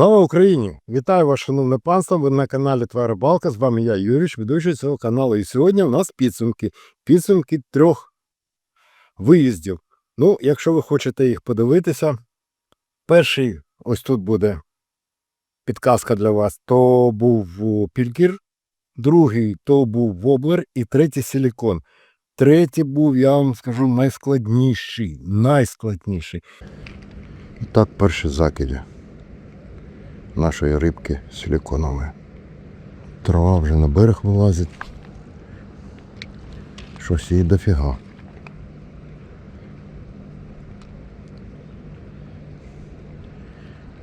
Слава Україні! Вітаю вас, шановне панство. Ви на каналі Твоя Рибалка. З вами я, Юрій, ведучий цього каналу. І сьогодні у нас підсумки. Підсумки трьох виїздів. Ну, якщо ви хочете їх подивитися, перший ось тут буде підказка для вас. То був Пількір, другий то був Воблер і третій силікон. Третій був, я вам скажу, найскладніший. Найскладніший. І Так, перші закиди нашої рибки силіконової. Трава вже на берег вилазить. Щось їй дофіга.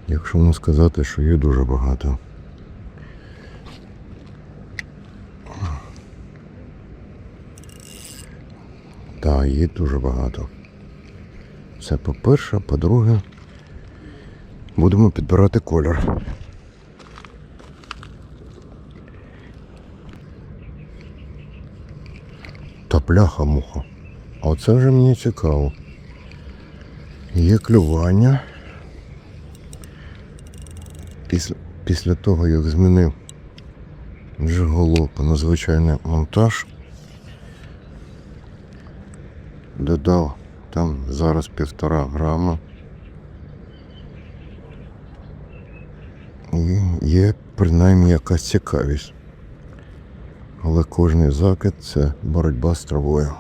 Якщо не сказати, що її дуже багато. Так, її дуже багато. Це по-перше, по-друге, будемо підбирати колір. Та пляха-муха. А оце вже мені цікаво. Є клювання. Після, після того, як змінив джиголопу на звичайний монтаж, додав там зараз півтора грама. І є принаймні якась цікавість. Але кожний закид це боротьба з травою.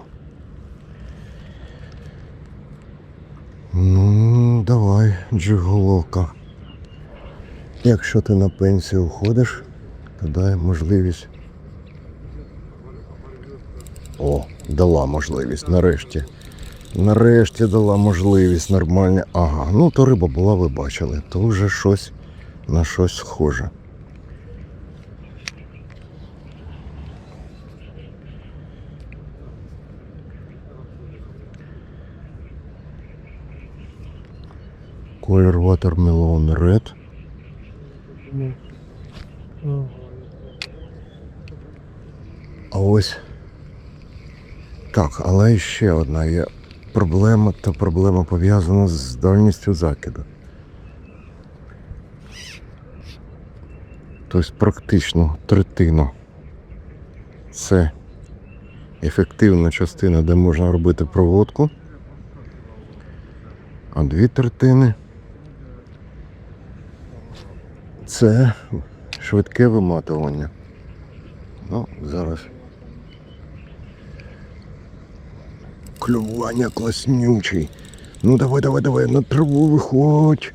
Ну, давай, джиголовка. Якщо ти на пенсію уходиш, то дай можливість. О, дала можливість, нарешті. Нарешті дала можливість нормальна. Ага, ну то риба була, ви бачили, то вже щось на щось схоже. Колір Watermelon Red. А ось. Так, але ще одна є проблема, та проблема пов'язана з дальністю закиду. Тобто практично третину. Це ефективна частина, де можна робити проводку. А дві третини це швидке виматування. Ну, зараз. Клювання класнючий. Ну давай, давай, давай, на траву виходь.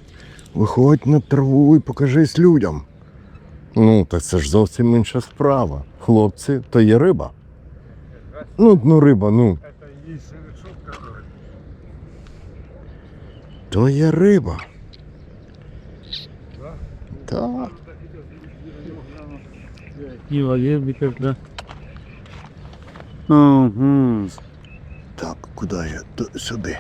Виходь на траву і покажись людям. Ну, так це ж зовсім інша справа. Хлопці, то є риба. Ну, ну риба, ну. То є риба. Да? Так. И воде да. Угу. Так, куди я? Сюди.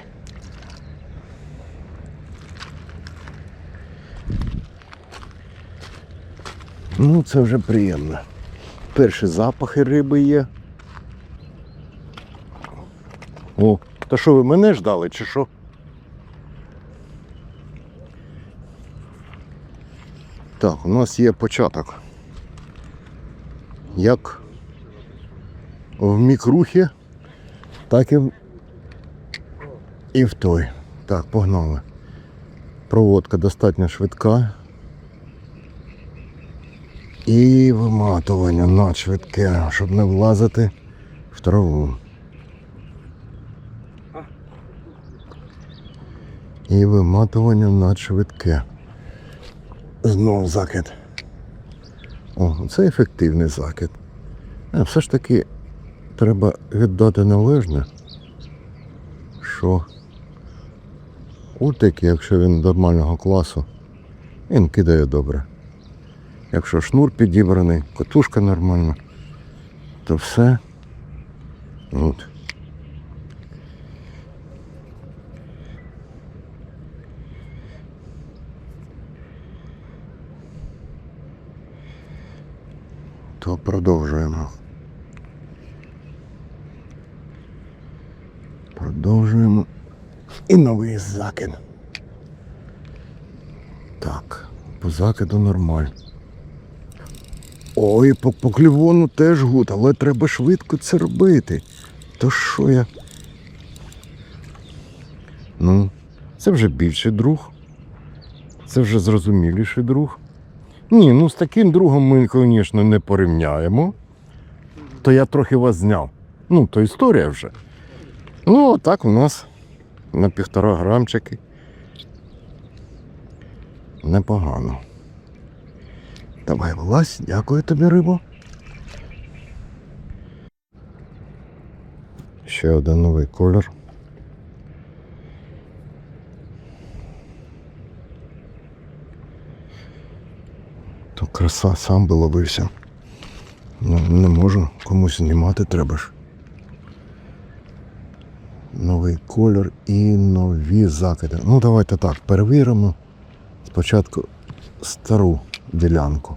Ну, це вже приємно. Перші запахи риби є. О, та що ви мене ждали, чи що? Так, у нас є початок. Як в мікрухі, так і в, і в той. Так, погнали. Проводка достатньо швидка. І виматування надшвидке, щоб не влазити в траву. І виматування надшвидке. Знов закид. О, це ефективний закид. А все ж таки треба віддати належне, що утик, якщо він нормального класу, він кидає добре. Якщо шнур підібраний, котушка нормальна, то все. От. То продовжуємо. Продовжуємо. І новий закид. Так. по закиду нормаль. Ой, по, по клівону теж гуд, але треба швидко це робити. То що я? Ну, це вже більший друг. Це вже зрозуміліший друг. Ні, ну з таким другом ми, звісно, не порівняємо. То я трохи вас зняв. Ну, то історія вже. Ну, так у нас на півтора грамчики. Непогано. Давай вилазь, дякую тобі, рибо. Ще один новий колір. То краса сам би ловився. Ну, не можу, комусь знімати треба ж. Новий колір і нові закиди. Ну, давайте так, перевіримо спочатку стару ділянку.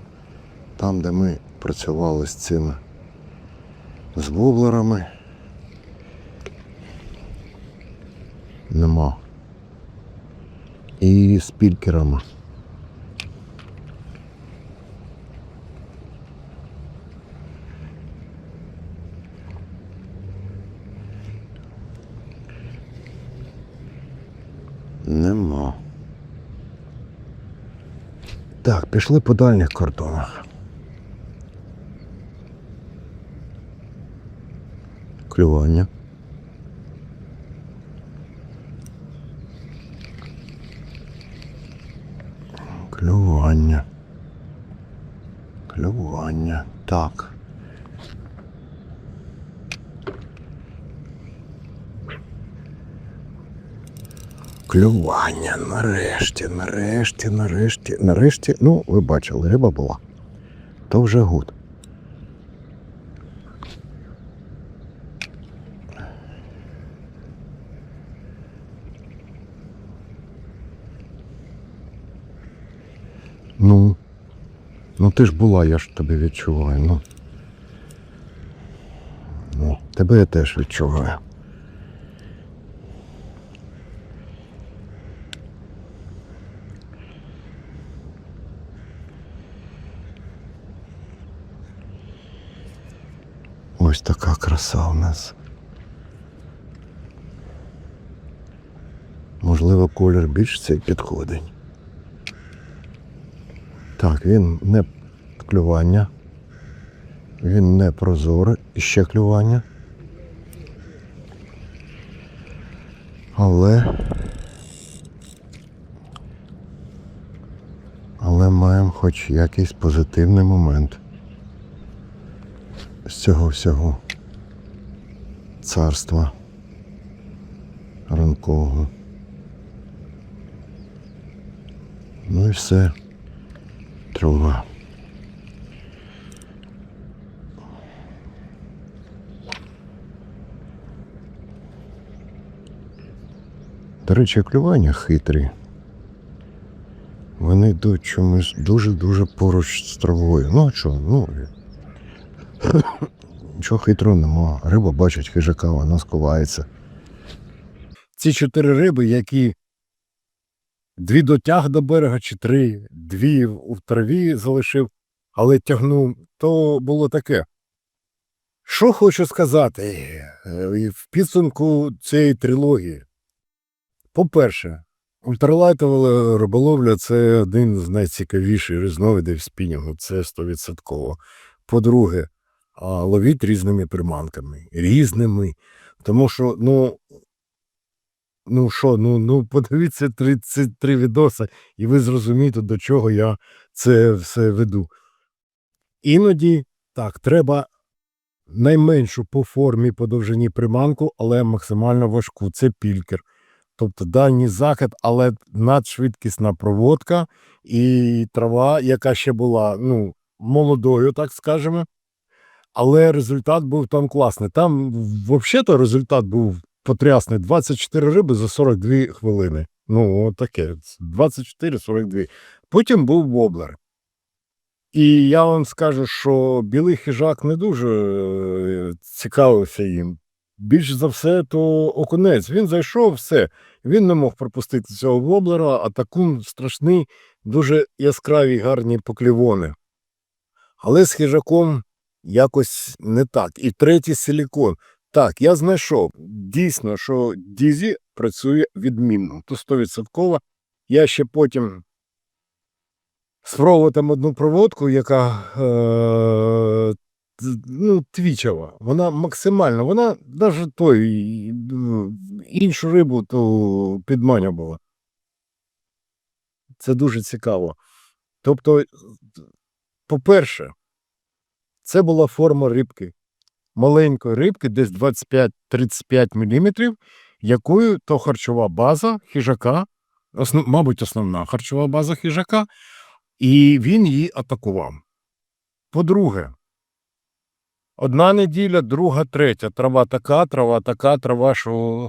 Там, де ми працювали з цими з воблерами. Нема. І з пількерами. Нема. Так, пішли по дальніх кордонах. Клювання. Клювання. Клювання. Так. Клювання, нарешті, нарешті, нарешті, нарешті. Ну, ви бачили, риба була. То вже гуд. Ну, ну ти ж була, я ж тебе відчуваю. Ну. Ну, тебе я теж відчуваю. Ось така краса у нас. Можливо, колір більш цей підходить. Так, він не клювання. Він не прозорий, і ще клювання. Але. Але маємо хоч якийсь позитивний момент цього всього царства ранкового. Ну і все. Трава. До речі, клювання хитрі. Вони йдуть чомусь дуже-дуже поруч з травою. Ну а що, ну. Нічого хитрого нема. Риба бачить хижака, вона сховається. Ці чотири риби, які дві дотяг до берега, чи три, дві в траві залишив, але тягнув, то було таке. Що хочу сказати е, в підсумку цієї трилогії. По-перше, ультралайтова риболовля це один з найцікавіших різновидів спінінгу, це 100%. По-друге, а ловіть різними приманками. Різними. Тому що, ну, ну що, ну, ну подивіться 33 відоси, і ви зрозумієте, до чого я це все веду. Іноді так, треба найменшу по формі, по довжині приманку, але максимально важку. Це пількер. Тобто дальній захід, але надшвидкісна проводка і трава, яка ще була ну, молодою, так скажемо. Але результат був там класний. Там взагалі результат був потрясний. 24 риби за 42 хвилини. Ну, таке. 24-42. Потім був воблер. І я вам скажу, що білий хижак не дуже е, цікавився їм. Більш за все, то окунець. Він зайшов все. Він не мог пропустити цього воблера, а таку страшний, дуже яскраві, гарні поклівони. Але з хижаком якось не так. І третій силікон. Так, я знайшов дійсно, що Дізі працює відмінно. То 100%. Я ще потім спробував там одну проводку, яка е, ну, твічова. Вона максимально, вона навіть той іншу рибу то підманювала. Це дуже цікаво. Тобто, по-перше, це була форма рибки. Маленької рибки, десь 25-35 мм, якою то харчова база хижака, основ, мабуть, основна харчова база хижака, і він її атакував. По-друге, одна неділя, друга, третя. Трава така, трава така, трава, що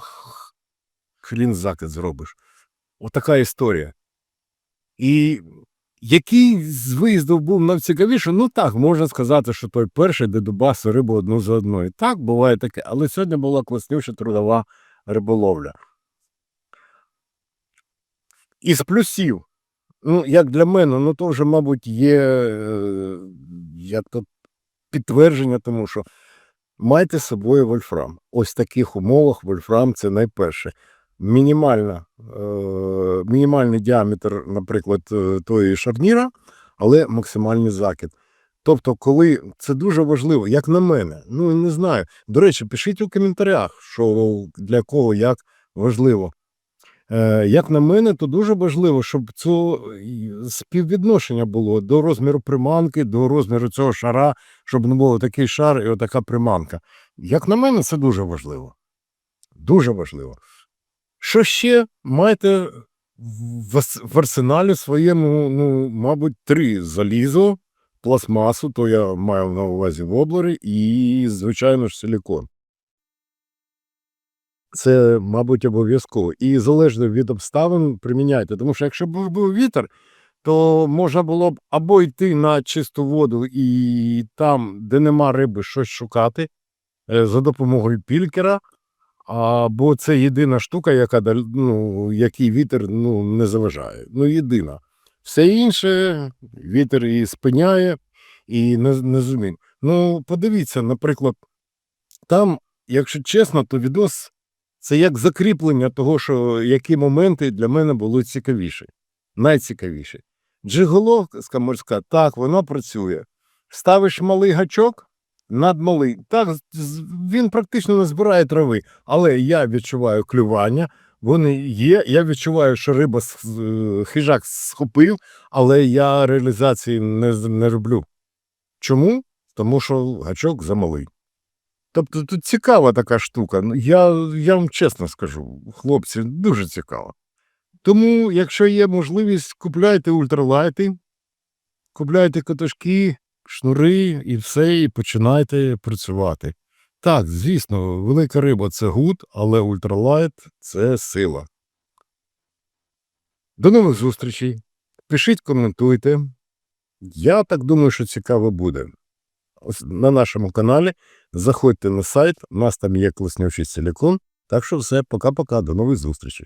хрін закид зробиш. Отака історія. І який з виїздів був найцікавіший? Ну так, можна сказати, що той перший, де дубасив рибу одну за одною. Так, буває таке. Але сьогодні була класнюча трудова риболовля. Із плюсів, ну, як для мене, ну то вже, мабуть, є е, як то підтвердження, тому що майте з собою вольфрам. Ось в таких умовах вольфрам це найперше. Мінімальна, е, мінімальний діаметр, наприклад, е, тої шарніра, але максимальний закид. Тобто, коли це дуже важливо, як на мене, ну не знаю. До речі, пишіть у коментарях, що для кого як важливо. Е, як на мене, то дуже важливо, щоб це співвідношення було до розміру приманки, до розміру цього шара, щоб не було такий шар і отака приманка. Як на мене, це дуже важливо. Дуже важливо. Що ще маєте в арсеналі своєму, ну, мабуть, три залізо, пластмасу, то я маю на увазі воблери, і, звичайно ж, силікон. Це, мабуть, обов'язково. І залежно від обставин приміняйте. Тому що якщо б був вітер, то можна було б або йти на чисту воду і там, де нема риби, щось шукати е, за допомогою пількера, або це єдина штука, яка ну, який вітер ну, не заважає. Ну, єдина. Все інше вітер і спиняє, і не, не зумін. Ну, подивіться, наприклад, там, якщо чесно, то відос це як закріплення того, що які моменти для мене були цікавіші, найцікавіші. Джиголовка морська, так, вона працює. Ставиш малий гачок над малий. Так, він практично не збирає трави, але я відчуваю клювання, вони є. Я відчуваю, що риба хижак схопив, але я реалізації не, не роблю. Чому? Тому що гачок замалий. Тобто тут цікава така штука. Ну, Я, я вам чесно скажу, хлопці, дуже цікаво. Тому, якщо є можливість, купляйте ультралайти, купляйте катушки, шнури і все, і починайте працювати. Так, звісно, велика риба це гуд, але ультралайт це сила. До нових зустрічей. Пишіть, коментуйте. Я так думаю, що цікаво буде. На нашому каналі. Заходьте на сайт, у нас там є класнючий силікон. Так що все, пока-пока, до нових зустрічей.